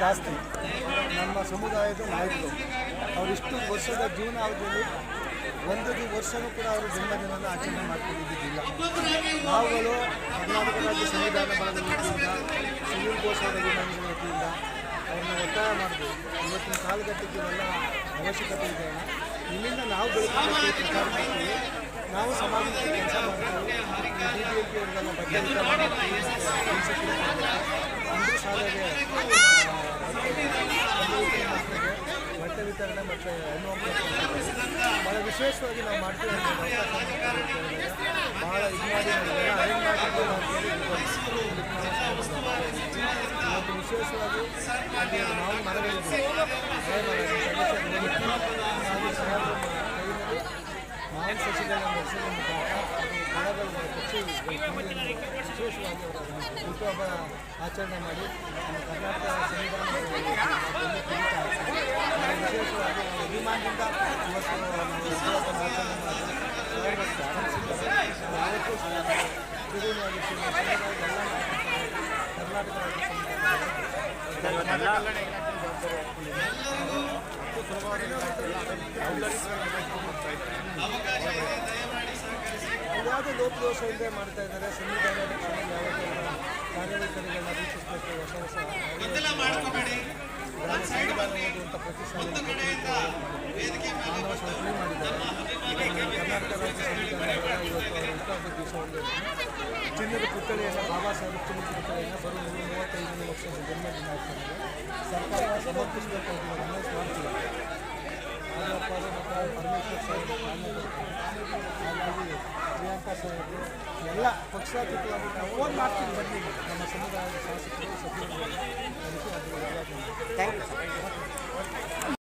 ಜಾಸ್ತಿ. ನಮ್ಮ ಸಮುದಾಯದ ನಾಯಕರು. ಅವರಿಷ್ಟು ವರ್ಷದ ಜೀವನ ಅವಧಿಯಲ್ಲಿ ಒಂದೊಂದು ವರ್ಷವೂ ಕೂಡ ಅವರು ಜನ್ಮದಿನವನ್ನು ಆಚರಣೆ ಮಾಡ್ಕೊಂಡಿದ್ದಿಲ್ಲ ನಾವುಗಳು ಕರ್ನಾಟಕ ರಾಜ್ಯ ಸಂವಿಧಾನ ಭಾಗದ ವತಿಯಿಂದ ಸುನೀಲ್ ಘೋಷ್ ವತಿಯಿಂದ ಅವ್ರನ್ನ ಒತ್ತಾಯ ಮಾಡಬೇಕು ಇವತ್ತಿನ ಕಾಲಘಟ್ಟಕ್ಕೆ ಎಲ್ಲ ಅವಶ್ಯಕತೆ ಇದೆ ಇಲ್ಲಿಂದ ನಾವು ಬೆಳೆದ ನಾವು ಸಮಾಜಕ್ಕೆ ಕೆಲಸ ಮಾಡ್ತೀವಿ. ಡಿ ಡಿ ಎಲ್ ಪಿ ಅವರಿಗೆಲ್ಲ ಬಟ್ಟೆ ಶಾಲೆಗೆ ವಿತರಣೆ ಮತ್ತು ಹೆಣ್ಣು ಭಾಳ ವಿಶೇಷವಾಗಿ ನಾವು ಮಾಡ್ತೀವಿ. ಭಾಳ ಇದು ಮಾಡಿ ವಿಶೇಷವಾಗಿ ನಾವು ಮರಗಳಿದ್ವಿ. ಮಳೆ ಮರ ಸದಸ್ಯರು ಹಾಗೂ ಸಾಹೇಬರ ಕೈಯಲ್ಲಿ ಮಾವಿನ ಸಸಿಗಳನ್ನು ವಿಶೇಷವಾಗಿ ಹುಟ್ಟುಹಬ್ಬ ಆಚರಣೆ ಮಾಡಿ ಕರ್ನಾಟಕ ನಾವು ಅಭಿಮಾನದಿಂದ ಯಾವುದೇ ಲೋಪದೋಷ ಇಲ್ಲದೆ ಮಾಡ್ತಾ ಇದ್ದಾರೆ ಸಂವಿಧಾನ ಕಾರ್ಯವೈಖರಿಗಳನ್ನ ರೂಪಿಸಬೇಕು ಹೊಸ ಹೊಸ ಗ್ರಾಮ ಸಂವಿಧಾನ ಚಿನ್ನದ ಪುತ್ಥಳಿಯನ್ನು ಬಾಬಾ ಸಾಹೇಬ್ ಚಿನ್ನದ ಪುತ್ಥಳಿಯನ್ನು ನೂರ ಮೂವತ್ತೈದನೇ ವರ್ಷದ ಜನ್ಮದಿನಾಚರಣೆಗೆ ಸರ್ಕಾರ ಸಮರ್ಪಿಸಬೇಕು ಅಂತ ಪರಮೇಶ್ವರ್ ಸಾಹೇಬ್ ಹಾಗಾಗಿ ಪ್ರಿಯಾಂಕಾ ಸಾಹೇಬರು ಎಲ್ಲ ಪಕ್ಷಾತೀತವಾಗಿ ನಾವು ಮಾಡ್ತೀವಿ ಬನ್ನಿ, ನಮ್ಮ ಸಮುದಾಯದ